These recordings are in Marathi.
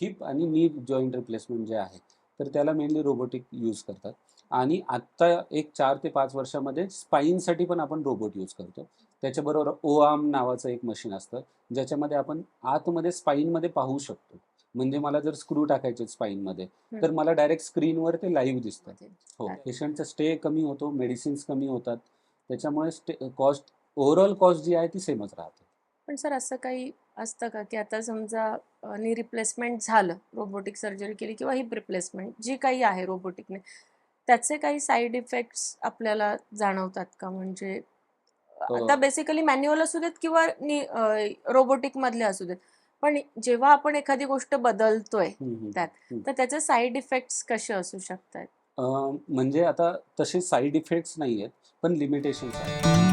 हिप आणि नी जॉईंट रिप्लेसमेंट जे आहे तर त्याला मेनली रोबोटिक यूज करतात. आणि आत्ता एक चार ते पाच वर्षामध्ये स्पाईनसाठी पण आपण रोबोट यूज करतो. त्याच्याबरोबर ओ आर्म नावाचं एक मशीन असतं ज्याच्यामध्ये आपण आतमध्ये स्पाईनमध्ये पाहू शकतो. म्हणजे मला जर स्क्रू टाकायचे स्पाईनमध्ये तर मला डायरेक्ट स्क्रीनवर ते लाईव्ह दिसतं हो. पेशंटचा स्टे कमी होतो मेडिसिन्स कमी होतात. त्याच्यामुळे स्टे कॉस्ट ओव्हरऑल कॉस्ट जी आहे ती सेमच राहते. पण सर असं काही असतं का? की आता समजा नी रिप्लेसमेंट झालं रोबोटिक सर्जरी केली किंवा हिप रिप्लेसमेंट जी काही आहे रोबोटिकने त्याचे काही साईड इफेक्ट्स आपल्याला जाणवतात का? म्हणजे आता बेसिकली मॅन्युअल असू देत किंवा रोबोटिक मधले असू देत. पण जेव्हा आपण एखादी गोष्ट बदलतोय. त्यात. तर त्याचे साईड इफेक्ट्स कसे असू शकतात? म्हणजे आता तसे साईड इफेक्ट्स नाही आहेत पण लिमिटेशन्स आहेत.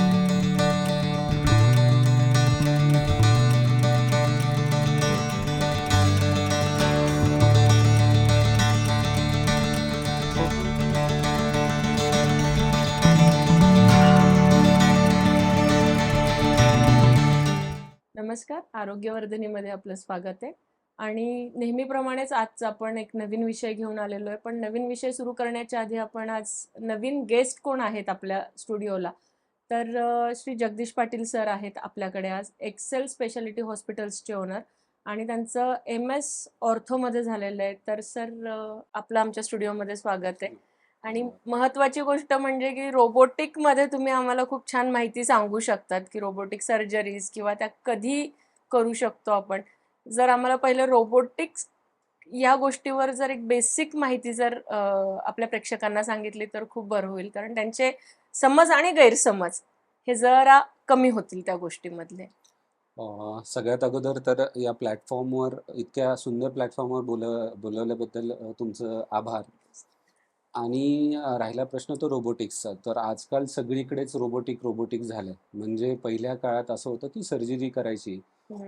नमस्कार. आरोग्यवर्धिनीमध्ये आपलं स्वागत आहे. आणि नेहमीप्रमाणेच आज आपण एक नवीन विषय घेऊन आलेलो आहे. पण नवीन विषय सुरू करण्याच्या आधी आपण आज नवीन गेस्ट कोण आहेत आपल्या स्टुडिओला? तर श्री जगदीश पाटील सर आहेत आपल्याकडे आज. एक्सेल स्पेशालिटी हॉस्पिटल्सचे ओनर. आणि त्यांचं एम एस ऑर्थोमध्ये झालेलं आहे. तर सर आपलं आमच्या स्टुडिओमध्ये स्वागत आहे. आणि महत्वाची गोष्ट म्हणजे की रोबोटिकमध्ये तुम्ही आम्हाला खूप छान माहिती सांगू शकतात की रोबोटिक सर्जरीज किंवा त्या कधी करू शकतो आपण. जर आम्हाला पहिलं रोबोटिक्स या गोष्टीवर जर एक बेसिक माहिती जर आपल्या प्रेक्षकांना सांगितली तर खूप बरं होईल. कारण त्यांचे समज आणि गैरसमज हे जरा कमी होतील त्या गोष्टीमधले. सगळ्यात अगोदर तर या प्लॅटफॉर्मवर इतक्या सुंदर प्लॅटफॉर्मवर बोल बोलवल्याबद्दल तुमचं आभार. आणि राहिला प्रश्न तो रोबोटिक्सचा. तर आजकाल सगळीकडेच रोबोटिक रोबोटिक झालं म्हणजे पहिल्या काळात असं होतं की सर्जरी करायची.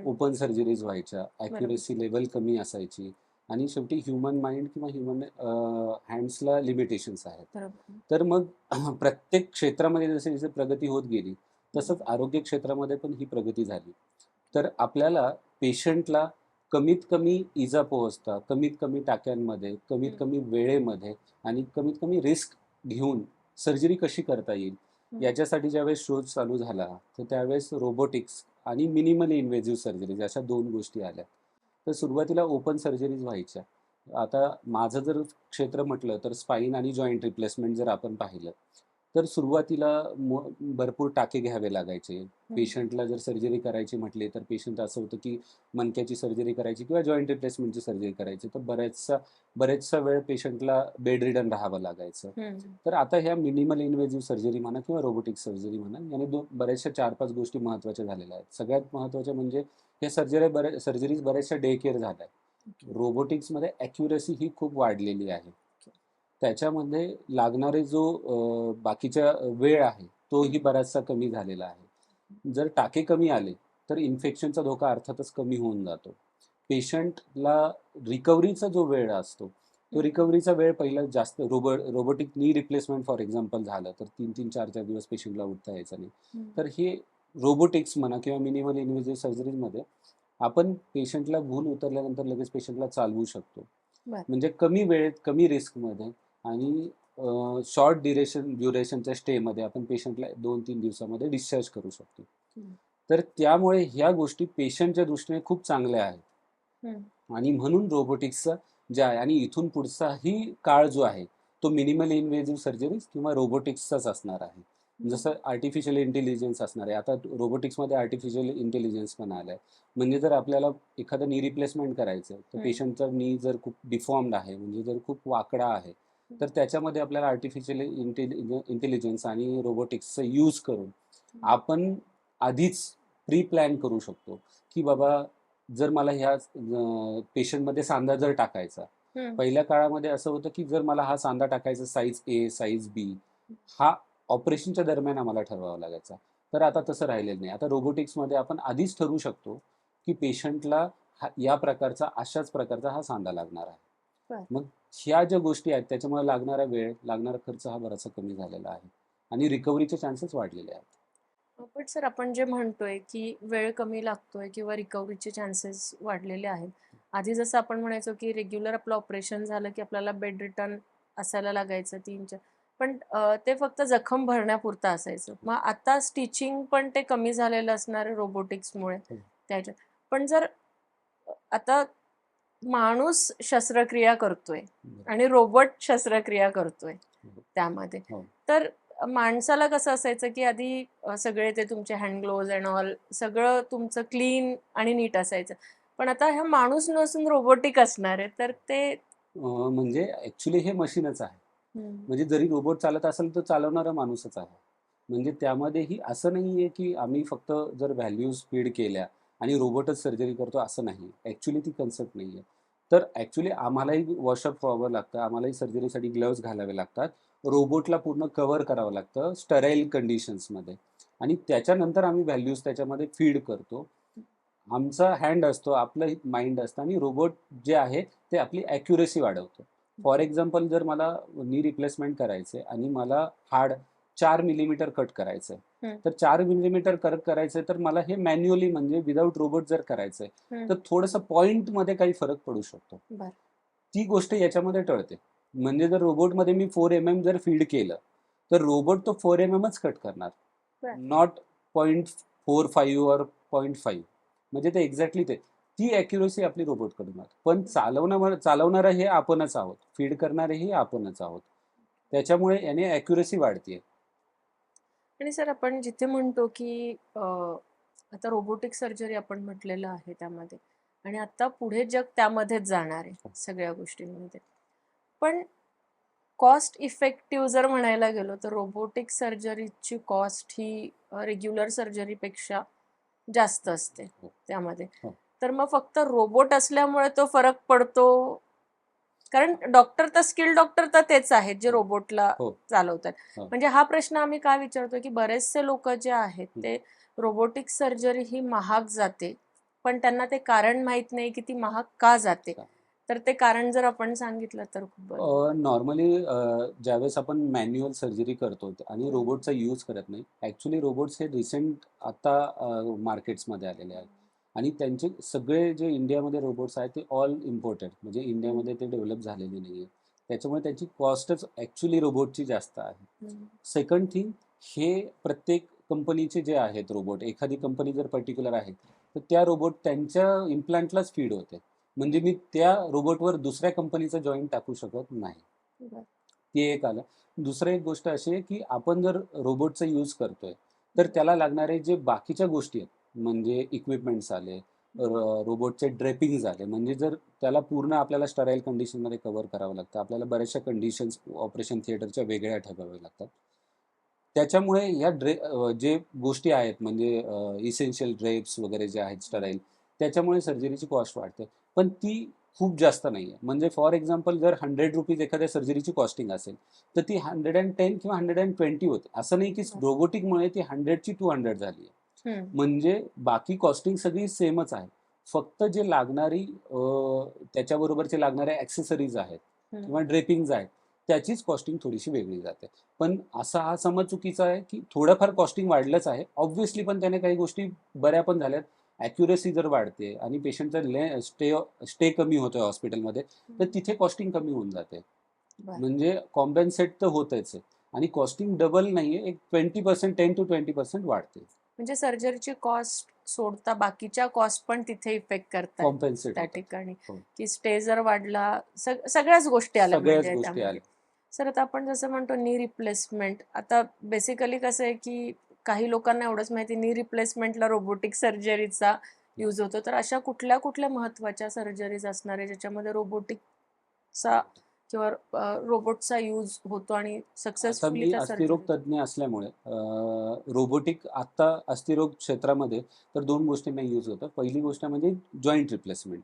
ओपन सर्जरीज व्हायच्या ॲक्युरेसी लेवल कमी असायची आणि शेवटी ह्युमन माइंड किंवा ह्युमन हँड्सला लिमिटेशन्स आहेत. तर मग प्रत्येक क्षेत्रामध्ये जसे जसे प्रगती होत गेली तसंच आरोग्य क्षेत्रामध्ये पण ही प्रगती झाली. तर आपल्याला पेशंटला कमीत कमी इजा पोहोचता कमीत कमी टाक्यांमध्ये कमीत कमी वेळेमध्ये आणि कमीत कमी रिस्क घेऊन सर्जरी कशी करता येईल. याच्यासाठी ज्यावेळेस शोध चालू झाला तर त्यावेळेस रोबोटिक्स आणि मिनिमली इन्व्हेजिव्ह सर्जरीज अशा दोन गोष्टी आल्या. तर सुरुवातीला ओपन सर्जरीज व्हायच्या. आता माझं जर क्षेत्र म्हटलं तर स्पाईन आणि जॉईंट रिप्लेसमेंट जर आपण पाहिलं तर सुरुवातीला भरपूर टाके घ्यावे लागायचे. पेशंटला जर सर्जरी करायची म्हटली तर पेशंट असं होतं की मणक्याची सर्जरी करायची किंवा जॉईंट रिप्लेसमेंटची सर्जरी करायची. तर बऱ्याचसा बरेचसा वेळ पेशंटला बेड रिडन राहावं लागायचं. तर आता ह्या मिनिमल इन्व्हेजिव्ह सर्जरी म्हणा किंवा रोबोटिक सर्जरी म्हणा याने दोन बऱ्याचशा चार पाच गोष्टी महत्त्वाच्या झालेल्या आहेत. सगळ्यात महत्त्वाच्या म्हणजे हे सर्जरी बऱ्या सर्जरीज बऱ्याचशा डे केअर झाल्या आहेत. रोबोटिक्समध्ये ॲक्युरेसी ही खूप वाढलेली आहे. त्याच्यामध्ये लागणारे जो अं, बाकीचा वेळ आहे तोही बराचसा कमी झालेला आहे जर टाके कमी आले तर इन्फेक्शनचा धोका अर्थातच कमी होऊन जातो पेशंटला रिकव्हरीचा जो वेळ असतो तो रिकव्हरीचा वेळ पहिला जास्त robo robotic knee replacement for example झालं तर तीन तीन चार चार दिवस पेशंटला उठता यायचं नाही. तर हे रोबोटिक्स म्हणा किंवा मिनिमल इन्व्हेजिव्ह सर्जरीमध्ये आपण पेशंटला भूल उतरल्यानंतर लगेच पेशंटला चालवू शकतो. म्हणजे कमी वेळेत कमी रिस्कमध्ये आणि शॉर्ट ड्युरेशन ड्युरेशनच्या स्टेमध्ये आपण पेशंटला दोन तीन दिवसामध्ये डिस्चार्ज करू शकतो. तर त्यामुळे ह्या गोष्टी पेशंटच्या दृष्टीने खूप चांगल्या आहेत. आणि म्हणून रोबोटिक्सचा जे आहे आणि इथून पुढचाही काळ जो आहे तो मिनिमल इन्व्हेजिव्ह सर्जरीज किंवा रोबोटिक्सचाच असणार आहे जसं आर्टिफिशियल इंटेलिजन्स असणार आहे आता रोबोटिक्समध्ये आर्टिफिशियल इंटेलिजन्स पण आलं आहे म्हणजे जर आपल्याला एखादं नी रिप्लेसमेंट करायचं तर. पेशंटचा नी जर खूप डिफॉर्म्ड आहे म्हणजे जर खूप वाकडा आहे तर त्याच्यामध्ये आपल्याला आर्टिफिशियल इंटेलि इंटेलिजन्स आणि रोबोटिक्सचा यूज करून आपण आधीच प्री प्लॅन करू शकतो. की बाबा जर मला ह्या पेशंटमध्ये सांधा जर टाकायचा. पहिल्या काळामध्ये असं होतं की जर मला हा सांधा टाकायचा साईज ए साईज बी हा ऑपरेशनच्या दरम्यान आम्हाला ठरवावा लागायचा. तर आता तसं राहिलेलं नाही. आता रोबोटिक्समध्ये आपण आधीच ठरवू शकतो की पेशंटला या प्रकारचा अशाच प्रकारचा हा सांधा लागणार आहे. मग ह्या ज्या गोष्टी आहेत त्याच्यामुळे लागणारा वेळ लागणारा खर्च हा बराचसा कमी झालेला आहे आणि रिकव्हरीचे चान्सेस वाढलेले आहेत. पण सर आपण जे म्हणतोय की वेळ कमी लागतोय किंवा रिकव्हरीचे चान्सेस वाढलेले आहेत. आधी जसं आपण म्हणायचो की रेग्युलर आपलं ऑपरेशन झालं की आपल्याला बेड रिटर्न असायला लागायचं तीन चार पण ते फक्त जखम भरण्यापुरतं असायचं. मग आता स्टिचिंग पण ते कमी झालेलं असणार रोबोटिक्समुळे हो. त्याच्यात पण जर आता माणूस शस्त्रक्रिया करतोय आणि रोबोट शस्त्रक्रिया करतोय. त्यामध्ये. हो. तर माणसाला कसं असायचं की आधी सगळे ते तुमचे हँड ग्लोव्ज अँड ऑल सगळं तुमचं क्लीन आणि नीट असायचं. पण आता हा माणूस नसून रोबोटिक असणार आहे तर ते म्हणजे ऍक्च्युली हे मशीनच आहे. म्हणजे जरी रोबोट चालत असेल तर चालवणारा माणूसच आहे. म्हणजे त्यामध्येही असं नाही आहे की आम्ही फक्त जर व्हॅल्यूज फीड केल्या आणि रोबोटच सर्जरी करतो असं नाही. ॲक्च्युली ती कन्सेप्ट नाही आहे. तर ॲक्च्युली आम्हालाही वॉशअप व्हावं लागतं. आम्हालाही सर्जरीसाठी ग्लव्ज घालावे लागतात. रोबोटला पूर्ण कव्हर करावं लागतं स्टराईल कंडिशन्समध्ये. आणि त्याच्यानंतर आम्ही व्हॅल्यूज त्याच्यामध्ये फीड करतो. आमचा हँड असतो आपलं माइंड असतं आणि रोबोट जे आहे ते आपली ॲक्युरेसी वाढवतो. फॉर एक्झाम्पल जर मला नी रिप्लेसमेंट करायचे आणि मला हाड चार मिलीमीटर कट करायचंय. तर चार मिलीमीटर कट करायचंय तर मला हे मॅन्युअली म्हणजे विदाऊट रोबोट जर करायचंय. तर थोडंसं पॉइंटमध्ये काही फरक पडू शकतो. ती गोष्ट याच्यामध्ये टळते. म्हणजे जर रोबोटमध्ये मी फोर एम एम जर फीड केलं तर रोबोट तो फोर एम एमच कट करणार. नॉट पॉईंट फोर फाईव्ह और पॉईंट फाईव्ह म्हणजे ते एक्झॅक्टली ते. ती ॲक्युरेसी आपली रोबोटकडून आहे पण चालवणार चालवणारं हे आपणच आहोत. फीड करणारेही आपणच आहोत. त्याच्यामुळे याने ॲक्युरेसी वाढते आणि सर आपण जिथे म्हणतो की अ, आता रोबोटिक सर्जरी आपण म्हटलेलं आहे त्यामध्ये आणि आता पुढे जग त्यामध्येच जाणार आहे सगळ्या गोष्टींमध्ये पण कॉस्ट इफेक्टिव्ह जर म्हणायला गेलो तर रोबोटिक सर्जरीची कॉस्ट ही रेग्युलर सर्जरीपेक्षा जास्त असते हो. त्यामध्ये हो. तर मग फक्त रोबोट असल्यामुळे तो फरक पडतो कारण डॉक्टर तर स्किल डॉक्टर तर तेच आहेत जे हो. रोबोटला हो. चालवतात हो. म्हणजे हा प्रश्न आम्ही का विचारतो की बरेचसे लोक जे आहेत. ते रोबोटिक सर्जरी ही महाग जाते पण त्यांना ते कारण माहीत नाही की ती महाग का जाते? तर ते कारण जर आपण सांगितलं तर खूप. नॉर्मली ज्यावेळेस आपण मॅन्युअल सर्जरी करतो आणि. रोबोटचा यूज करत नाही ॲक्च्युली रोबोट्स हे रिसेंट आता मार्केट्समध्ये आलेले आहेत आणि त्यांचे सगळे जे इंडियामध्ये रोबोट्स आहेत ते ऑल इम्पोर्टेड म्हणजे इंडियामध्ये ते डेव्हलप झालेले नाही आहे त्याच्यामुळे त्याची कॉस्टच ॲक्च्युली रोबोटची जास्त आहे. सेकंड थिंग हे प्रत्येक कंपनीचे जे आहेत रोबोट एखादी कंपनी जर पर्टिक्युलर आहे तर त्या रोबोट त्यांच्या इम्प्लांटलाच फीड होते. म्हणजे मी त्या रोबोटवर दुसऱ्या कंपनीचं जॉईंट टाकू शकत नाही. ती एक आलं. दुसरं एक गोष्ट अशी आहे की आपण जर रोबोटचा यूज करतोय तर त्याला लागणारे जे बाकीच्या गोष्टी आहेत म्हणजे इक्विपमेंट्स आले रोबोटचे ड्रेपिंग झाले. म्हणजे जर त्याला पूर्ण आपल्याला स्टराईल कंडिशनमध्ये कव्हर करावं लागतं आपल्याला बऱ्याचशा कंडिशन्स ऑपरेशन थिएटरच्या वेगळ्या ठेवाव्या लागतात. त्याच्यामुळे ह्या ड्रे जे गोष्टी आहेत म्हणजे इसेन्शियल ड्रेप्स वगैरे जे आहेत स्टराईल त्याच्यामुळे सर्जरीची कॉस्ट वाढते. पण ती खूप जास्त नाही आहे म्हणजे फॉर एक्झाम्पल जर हंड्रेड रुपीज एखाद्या सर्जरीची कॉस्टिंग असेल तर ती हंड्रेड अँड टेन किंवा हंड्रेड अँड ट्वेंटी होते. असं नाही की रोबोटिकमुळे ती हंड्रेडची टू हंड्रेड झाली आहे. म्हणजे बाकी कॉस्टिंग सगळी सेमच आहे. फक्त जे लागणारी त्याच्याबरोबरचे लागणारे ॲक्सेसरीज आहेत. किंवा ड्रेपिंग्ज आहेत त्याचीच कॉस्टिंग थोडीशी वेगळी जाते. पण असा हा समज चुकीचा आहे की थोडंफार कॉस्टिंग वाढलंच आहे. ऑब्व्हियसली पण त्याने काही गोष्टी बऱ्या पण झाल्यात. ॲक्युरेसी जर वाढते आणि पेशंटचा ले स्टे स्टे कमी होतोय हॉस्पिटलमध्ये तर तिथे कॉस्टिंग कमी होऊन जाते. म्हणजे कॉम्पेन्सेट तर होतच. आहे आणि कॉस्टिंग डबल नाहीये एक twenty percent ten to twenty percent वाढते. म्हणजे सर्जरीची कॉस्ट सोडता बाकीच्या कॉस्ट पण तिथे इफेक्ट करतात त्या ठिकाणी. हो. की स्टे जर वाढला सग- सगळ्याच गोष्टी आल्या. आल्या. सर आता आपण जसं म्हणतो नी रिप्लेसमेंट आता बेसिकली कसं आहे की काही लोकांना एवढंच माहिती नी रिप्लेसमेंटला रोबोटिक सर्जरीचा यूज होतो. तर अशा कुठल्या कुठल्या महत्त्वाच्या सर्जरीज असणार आहे ज्याच्यामध्ये रोबोटिकचा किंवा रोबोटचा यूज होतो आणि सक्सेसफुली अस्थिरोग तज्ज्ञ असल्यामुळे रोबोटिक आता अस्थिरोग क्षेत्रामध्ये तर दोन गोष्टींना यूज होतं. पहिली गोष्ट म्हणजे जॉईंट रिप्लेसमेंट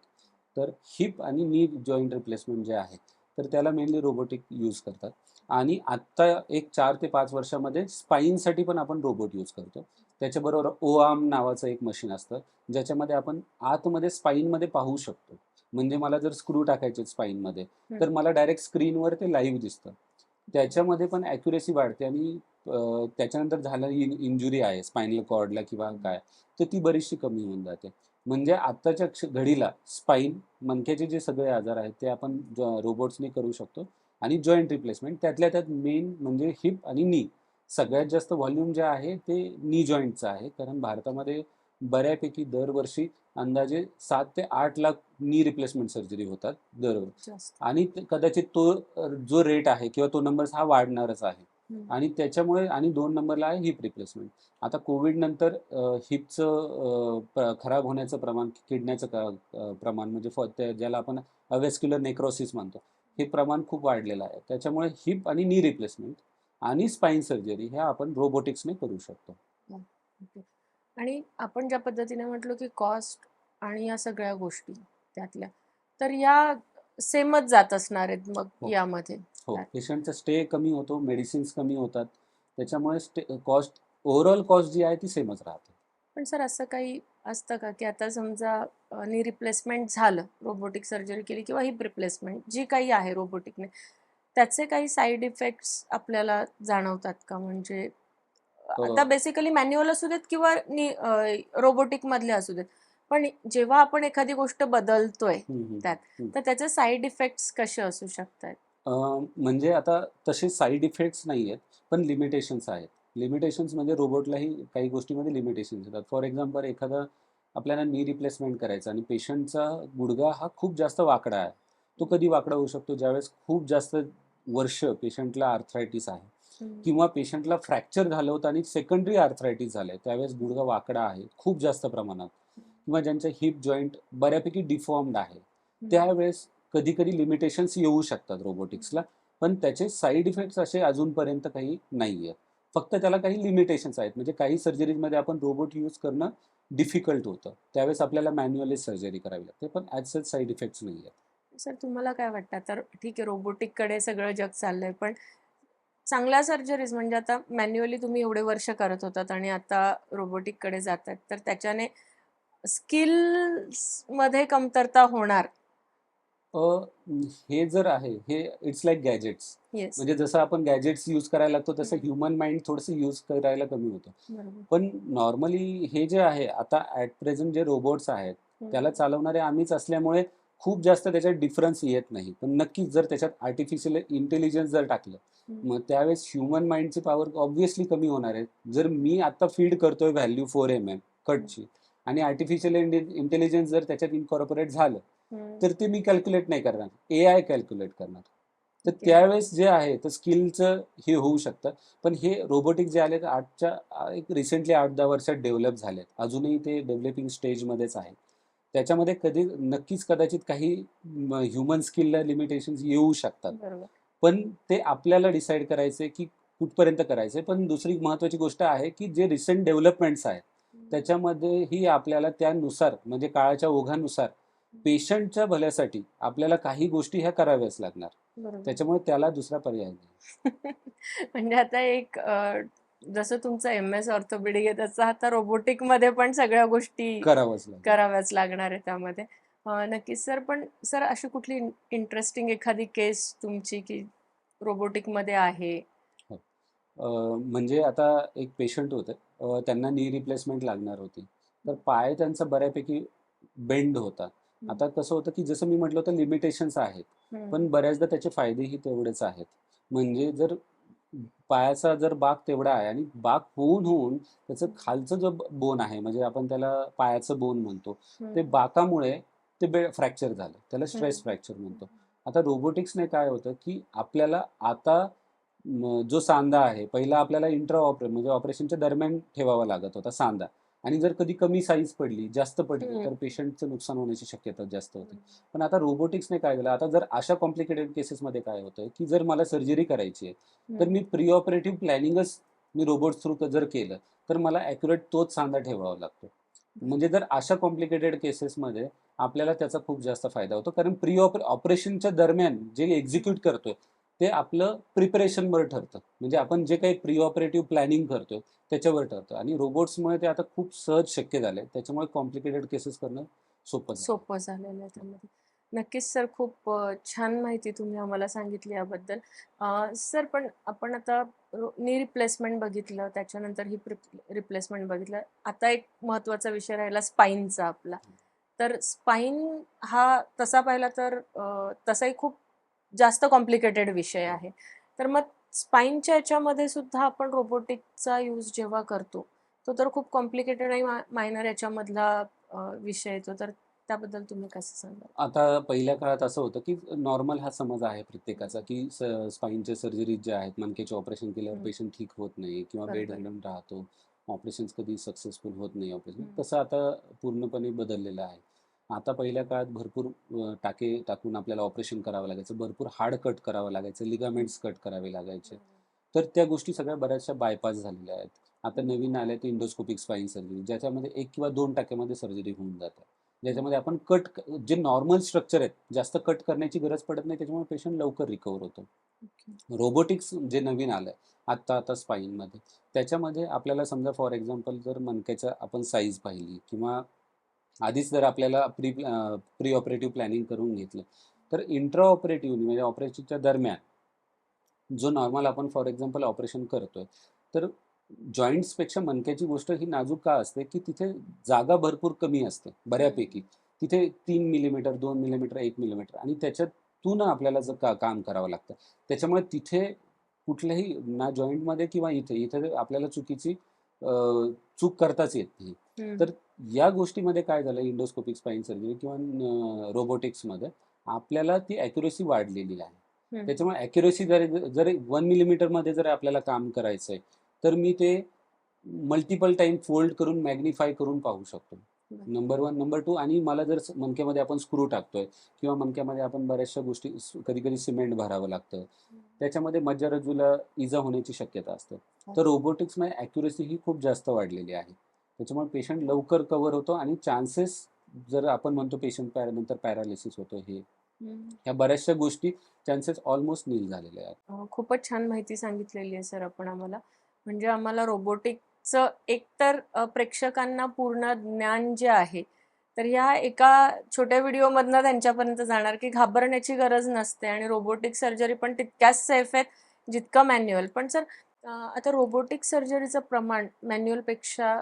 तर हिप आणि नी जॉईंट रिप्लेसमेंट जे आहे तर त्याला मेनली रोबोटिक यूज करतात. आणि आत्ता एक चार ते पाच वर्षामध्ये स्पाईनसाठी पण आपण रोबोट यूज करतो. त्याच्याबरोबर ओ आर्म नावाचं एक मशीन असतं ज्याच्यामध्ये आपण आतमध्ये स्पाईनमध्ये पाहू शकतो. म्हणजे मला जर स्क्रू टाकायचे स्पाईनमध्ये तर मला डायरेक्ट स्क्रीनवर ते लाईव्ह दिसतं. त्याच्यामध्ये पण ॲक्युरेसी वाढते आणि त्याच्यानंतर झालेली इंजुरी आहे स्पायनल कॉर्डला किंवा काय तर ती बरीचशी कमी होऊन जाते. म्हणजे आत्ताच्या क्ष- घडीला स्पाईन मणक्याचे जे सगळे आजार आहेत ते आपण रोबोट्सने करू शकतो आणि जॉईंट रिप्लेसमेंट त्यातल्या त्यात मेन म्हणजे हिप आणि नी सगळ्यात जास्त व्हॉल्यूम जे आहे ते नी जॉईंटचं आहे. कारण भारतामध्ये बऱ्यापैकी दरवर्षी अंदाजे सात ते आठ लाख नी रिप्लेसमेंट सर्जरी होतात दरवर्षी. आणि कदाचित तो जो रेट आहे किंवा तो नंबर हा वाढणारच आहे. आणि त्याच्यामुळे आणि दोन नंबरला आहे हिप रिप्लेसमेंट आता कोविड नंतर हिपचं खराब होण्याचं प्रमाण किडण्याचं प्रमाण म्हणजे ज्याला आपण अवेस्क्युलर नेक्रोसिस म्हणतो हे प्रमाण खूप वाढलेलं आहे. त्याच्यामुळे हिप आणि नी रिप्लेसमेंट आणि स्पाईन सर्जरी ह्या आपण रोबोटिक्सने करू शकतो. आणि आपण ज्या पद्धतीने म्हटलो की कॉस्ट आणि या सगळ्या गोष्टी त्यातल्या तर या सेमच जात असणार आहेत मग हो. यामध्ये हो? पेशंटचा स्टे कमी होतो मेडिसिन्स कमी होतात त्याच्यामुळे स्टे कॉस्ट ओव्हरऑल कॉस्ट जी आहे ती सेमच राहते पण सर असं काही असतं का की आता समजा नी रिप्लेसमेंट झालं रोबोटिक सर्जरी केली किंवा हिप रिप्लेसमेंट जी काही आहे रोबोटिकने त्याचे काही साईड इफेक्ट्स आपल्याला जाणवतात का म्हणजे आता बेसिकली मॅन्युअल असू देत किंवा रोबोटिक मधले असू देत. पण जेव्हा आपण एखादी गोष्ट बदलतोय त्यात. तर त्याचे साईड इफेक्ट्स कसे असू शकतात? म्हणजे आता तसे साईड इफेक्ट्स नाही आहेत पण लिमिटेशन्स आहेत. लिमिटेशन्स म्हणजे रोबोटलाही काही गोष्टीमध्ये लिमिटेशन्स येतात. फॉर एक्झाम्पल एखादा आपल्याला नी रिप्लेसमेंट करायचा आणि पेशंटचा गुडघा हा खूप जास्त वाकडा आहे. तो कधी वाकडा होऊ शकतो? ज्यावेळेस खूप जास्त वर्ष पेशंटला आर्थरायटिस आहे. किंवा पेशंटला फ्रॅक्चर झालं होतं आणि सेकंडरी आर्थरायटिस झालंय त्यावेळेस गुडघा वाकडा आहे खूप जास्त प्रमाणात. किंवा ज्यांच्या हिप जॉईंट बऱ्यापैकी डिफॉर्म्ड आहे त्यावेळेस कधी कधी लिमिटेशन्स येऊ शकतात रोबोटिक्सला पण त्याचे साईड इफेक्ट्स असे अजूनपर्यंत काही नाही आहेत फक्त त्याला काही लिमिटेशन्स आहेत म्हणजे काही सर्जरीजमध्ये आपण रोबोट यूज करणं डिफिकल्ट होतं. त्यावेळेस आपल्याला मॅन्युअली सर्जरी करावी लागते पण ॲज सच साईड इफेक्ट्स नाही आहेत सर तुम्हाला काय वाटतं? तर ठीक आहे रोबोटिककडे सगळं जग चाललंय पण चांगल्या सर्जरीज म्हणजे आता मॅन्युअली तुम्ही एवढे वर्ष करत होतात आणि आता रोबोटिककडे जातात तर त्याच्याने स्किल्समध्ये कमतरता होणार. हे जर आहे हे इट्स लाईक गॅजेट्स म्हणजे जसं आपण गॅजेट्स यूज करायला लागतो तसं. ह्युमन माइंड थोडंसं यूज करायला कमी होतं. पण नॉर्मली हे जे आहे आता ॲट प्रेझेंट जे रोबोट्स आहेत. त्याला चालवणारे आम्हीच असल्यामुळे खूप जास्त त्याच्यात डिफरन्स येत नाही. पण नक्कीच जर त्याच्यात आर्टिफिशियल इंटेलिजन्स जर टाकलं. मग त्यावेळेस ह्युमन माइंडची पॉवर ऑब्व्हियसली कमी होणार आहे. जर मी आता फीड करतोय व्हॅल्यू फोर एम एम कटची आणि आर्टिफिशियल इंटेलिजन्स जर त्याच्यात इन्कॉर्पोरेट झालं. तर ते मी कॅल्क्युलेट नाही करणार. ए आय कॅल्क्युलेट करणार. तर. त्यावेळेस जे आहे तर स्किलचं हे होऊ शकतं. पण हे रोबोटिक जे आले तर आजच्या एक रिसेंटली आठ दहा वर्षात डेव्हलप झालेत. अजूनही ते डेव्हलपिंग स्टेजमध्येच आहे त्याच्यामध्ये कधी नक्कीच कदाचित काही ह्युमन स्किलला लिमिटेशन्स येऊ शकतात. पण ते आपल्याला डिसाईड करायचे की कुठपर्यंत करायचे. पण दुसरी महत्त्वाची गोष्ट आहे की जे रिसेंट डेव्हलपमेंट्स आहेत त्याच्यामध्येही आपल्याला त्यानुसार म्हणजे काळाच्या ओघानुसार पेशंटच्या भल्यासाठी आपल्याला काही गोष्टी ह्या कराव्याच लागणार. त्याच्यामुळे त्याला दुसरा पर्याय नाही. म्हणजे आता एक जसं तुमचं एम एस ऑर्थोपेडिक आहे तसं आता रोबोटिकमध्ये पण सगळ्या गोष्टी करावंच कराव्याच लागणार आहे त्यामध्ये. नक्कीच सर पण सर अशी कुठली इंटरेस्टिंग एखादी केस तुमची की रोबोटिकमध्ये आहे? अं, म्हणजे आता एक पेशंट होते. त्यांना नी रिप्लेसमेंट लागणार होती. तर पाय त्यांचा बऱ्यापैकी बेंड होता. आता कसं होतं की जसं मी म्हटलं होतं लिमिटेशन्स आहेत. पण बऱ्याचदा त्याचे फायदेही तेवढेच आहेत. म्हणजे जर पायाचा जर बाक तेवढा आहे आणि बाक होऊन होऊन त्याचं खालचं जो बोन आहे म्हणजे आपण त्याला पायाचं बोन म्हणतो. ते बाकामुळे ते बे फ्रॅक्चर झालं त्याला स्ट्रेस. फ्रॅक्चर म्हणतो आता रोबोटिक्सने काय होतं की आपल्याला आता जो सांधा आहे पहिला आपल्याला इंट्रा ऑपरे म्हणजे ऑपरेशनच्या दरम्यान ठेवावा लागत होता सांधा आणि जर कधी कमी साईज पडली जास्त पडली. तर पेशंटचं नुकसान होण्याची शक्यता जास्त होते. पण आता रोबोटिक्सने काय झालं? आता जर अशा कॉम्प्लिकेटेड केसेसमध्ये काय होतं की जर मला सर्जरी करायची आहे तर मी प्री ऑपरेटिव्ह प्लॅनिंगच मी रोबोट थ्रू जर केलं तर मला ॲक्युरेट तोच सांधा ठेवावा लागतो. म्हणजे जर अशा कॉम्प्लिकेटेड केसेसमध्ये आपल्याला त्याचा खूप जास्त फायदा होतो. कारण प्री ऑपरे ऑपरेशनच्या दरम्यान जे एक्झिक्यूट करतोय ते आपलं प्रिपरेशनवर ठरतं. म्हणजे आपण जे काही प्री ऑपरेटिव्ह प्लॅनिंग करतोय त्याच्यावर ठरतं. आणि रोबोट्समुळे ते आता खूप सहज शक्य झालंय. त्याच्यामुळे कॉम्प्लिकेटेड केसेस करणं सोपं सोपं झालेलं आहे त्यामध्ये. नक्कीच सर खूप छान माहिती तुम्ही आम्हाला सांगितली याबद्दल. सर पण आपण आता नी रिप्लेसमेंट बघितलं त्याच्यानंतर ही रिप्लेसमेंट बघितलं. आता एक महत्त्वाचा विषय राहिला स्पाईनचा आपला. तर स्पाईन हा तसा पाहिला तर तसाही खूप जास्त कॉम्प्लिकेटेड विषय आहे तर मग स्पाईनच्या याच्यामध्ये सुद्धा आपण रोबोटिकचा यूज जेव्हा करतो तो तर खूप कॉम्प्लिकेटेड आणि मायनर याच्यामधला विषय येतो तर त्याबद्दल तुम्ही कसं सांगाल आता पहिल्या काळात असं होतं की नॉर्मल हा समज आहे प्रत्येकाचा की स्पाईनचे सर्जरीज जे आहेत मणक्याचे ऑपरेशन केल्यावर. पेशंट ठीक होत नाही किंवा बेड. रिडन राहतो ऑपरेशन कधी सक्सेसफुल होत नाही ऑपरेशन. तसं आता पूर्णपणे बदललेलं आहे आता पहिल्या काळात भरपूर टाके टाकून आपल्याला ऑपरेशन करावं लागायचं. भरपूर हार्ड कट करावं लागायचं लिगामेंट्स कट करावे लागायचे. तर त्या गोष्टी सगळ्या बऱ्याचशा बायपास झालेल्या आहेत. आता नवीन आल्या ते इंडोस्कोपिक स्पाईन सर्जरी ज्याच्यामध्ये एक किंवा दोन टाक्यामध्ये सर्जरी होऊन जाते. ज्याच्यामध्ये आपण कट जे नॉर्मल स्ट्रक्चर आहेत जास्त कट करण्याची गरज पडत नाही त्याच्यामुळे पेशंट लवकर रिकवर होतो. रोबोटिक्स जे नवीन आलं आहे आत्ता आता स्पाईनमध्ये त्याच्यामध्ये आपल्याला समजा फॉर एक्झाम्पल जर मणक्याचा आपण साईज पाहिली किंवा आधीच जर आपल्याला प्री प्री ऑपरेटिव्ह प्लॅनिंग करून घेतलं तर इंट्रा ऑपरेटिव्ह म्हणजे ऑपरेशनच्या दरम्यान जो नॉर्मल आपण फॉर एक्झाम्पल ऑपरेशन करतोय तर जॉईंट्सपेक्षा मणक्याची गोष्ट ही नाजूक का असते की तिथे जागा भरपूर कमी असते बऱ्यापैकी. तिथे तीन मिलीमीटर दोन मिलीमीटर एक मिलीमीटर आणि त्याच्यातून आपल्याला जर का काम करावं लागतं. त्याच्यामुळे तिथे कुठल्याही ना जॉईंटमध्ये किंवा इथे इथे आपल्याला चुकीची चूक करताच येत नाही. तर या गोष्टीमध्ये काय झालं इंडोस्कोपिक स्पाईन सर्जरी किंवा रोबोटिक्समध्ये आपल्याला ती ॲक्युरेसी वाढलेली आहे. त्याच्यामुळे ॲक्युरेसी जर जर वन मिलीमीटरमध्ये जर आपल्याला काम करायचं आहे तर मी ते मल्टिपल टाईम फोल्ड करून मॅग्निफाय करून पाहू शकतो. बरं. नंबर वन नंबर टू आणि मला जर मणक्यामध्ये आपण स्क्रू टाकतोय किंवा मणक्यामध्ये आपण बऱ्याचशा गोष्टी कधी कधी सिमेंट भरावं लागतं. त्याच्यामध्ये मज्जारज्जूला इजा होण्याची शक्यता असते. तर रोबोटिक्समध्ये ॲक्युरेसी ही खूप जास्त वाढलेली आहे. त्याच्यामुळे पेशंट लवकर कव्हर होतो आणि चान्सेस जर आपण म्हणतो पेशंट पॅरा नंतर पॅरालिसिस होतो हे. ह्या बऱ्याचशा गोष्टी चान्सेस ऑलमोस्ट नील झालेले आहेत. खूपच छान माहिती सांगितलेली आहे सर आपण आम्हाला. म्हणजे आम्हाला रोबोटिकचं एकतर प्रेक्षकांना पूर्ण ज्ञान जे आहे तर ह्या एका छोट्या व्हिडिओमधनं त्यांच्यापर्यंत जाणार की घाबरण्याची गरज नसते आणि रोबोटिक सर्जरी पण तितक्याच सेफ आहेत जितकं मॅन्युअल पण सर आता रोबोटिक सर्जरीचं प्रमाण मॅन्युअलपेक्षा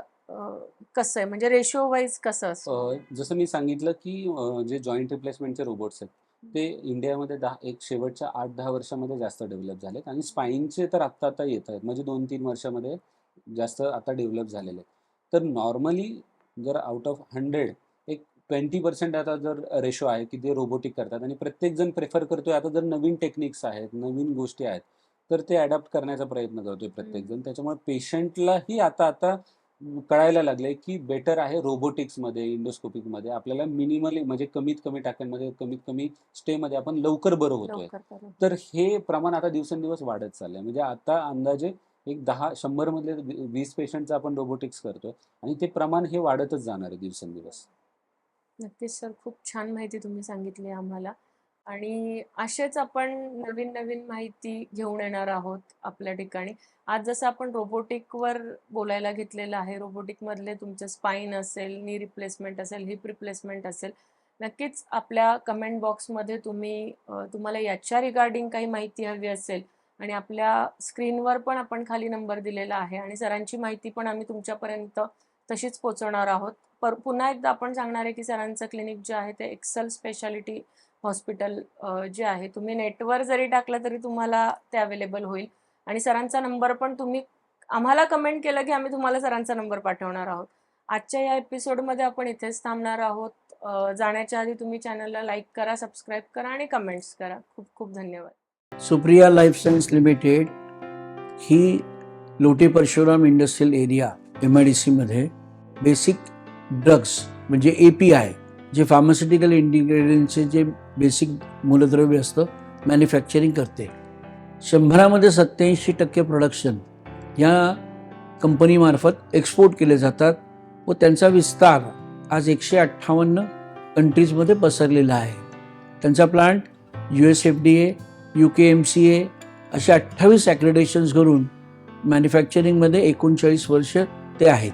कसं आहे? म्हणजे रेशो वाईज कसं असतं? जसं मी सांगितलं की जे जॉईंट रिप्लेसमेंटचे रोबोट्स आहेत ते इंडियामध्ये दहा एक शेवटच्या आठ दहा वर्षामध्ये जास्त डेव्हलप झालेत आणि स्पाईनचे तर आत्ता आता येत आहेत. म्हणजे दोन तीन वर्षामध्ये जास्त आता डेव्हलप झालेले आहेत. तर नॉर्मली जर आउट ऑफ हंड्रेड एक ट्वेंटी पर्सेंट आता जर रेशो आहे की ते रोबोटिक करतात आणि प्रत्येकजण प्रेफर करतोय. आता जर नवीन टेक्निक्स आहेत नवीन गोष्टी आहेत तर ते अडॅप्ट करण्याचा प्रयत्न करतोय प्रत्येकजण. त्याच्यामुळे पेशंटलाही आता आता कळायला लागले की बेटर आहे रोबोटिक्समध्ये इंडोस्कोपिकमध्ये आपल्याला मिनिमली म्हणजे कमीत कमी टाक्यांमध्ये कमीत कमी स्टेमध्ये आपण लवकर बरं होतोय. तर हे प्रमाण आता दिवसेंदिवस वाढत चाललंय. म्हणजे आता अंदाजे एक दहा शंभर मधले वीस पेशंटचं आपण रोबोटिक्स करतोय आणि ते प्रमाण हे वाढतच जाणार आहे दिवसेंदिवस. नक्कीच सर खूप छान माहिती तुम्ही सांगितली आम्हाला. आणि असेच आपण नवीन नवीन माहिती घेऊन येणार आहोत आपल्या ठिकाणी. आज जसं आपण रोबोटिकवर बोलायला घेतलेलं आहे रोबोटिक मधले तुमचं स्पाईन असेल नी रिप्लेसमेंट असेल हिप रिप्लेसमेंट असेल नक्कीच आपल्या कमेंट बॉक्समध्ये तुम्ही तुम्हाला याच्या रिगार्डिंग काही माहिती हवी असेल आणि आपल्या स्क्रीनवर पण आपण खाली नंबर दिलेला आहे आणि सरांची माहिती पण आम्ही तुमच्यापर्यंत तशीच पोचवणार आहोत. पर पुन्हा एकदा आपण सांगणार आहे की सरांचं क्लिनिक जे आहे ते एक्सल स्पेशालिटी हॉस्पिटल जे आहे तुम्ही नेटवर जरी टाकलं तरी तुम्हाला ते अवेलेबल होईल. आणि सरांचा नंबर पण तुम्ही आम्हाला कमेंट केलं की आम्ही तुम्हाला सरांचा नंबर पाठवणार आहोत. आजच्या या एपिसोडमध्ये आपण इथेच थांबणार आहोत. जाण्याच्या आधी तुम्ही चॅनलला लाईक करा सबस्क्राईब करा आणि कमेंट्स करा. खूप खूप धन्यवाद. Supriya life science limited he Lote Parshuram industrial area M I D सीमध्ये बेसिक ड्रग्स म्हणजे ए पी आय जे फार्मास्युटिकल इंडिग्रेडियंटचे जे बेसिक मूलद्रव्य असतं मॅन्युफॅक्चरिंग करते. शंभरामध्ये सत्याऐंशी टक्के प्रोडक्शन या कंपनीमार्फत एक्सपोर्ट केले जातात व त्यांचा विस्तार आज एकशे अठ्ठावन्न कंट्रीजमध्ये पसरलेला आहे. त्यांचा plant U S F D A U K M C A असे अठ्ठावीस ॲक्रेडेशन्स करून मॅन्युफॅक्चरिंगमध्ये एकोणचाळीस वर्ष ते आहेत.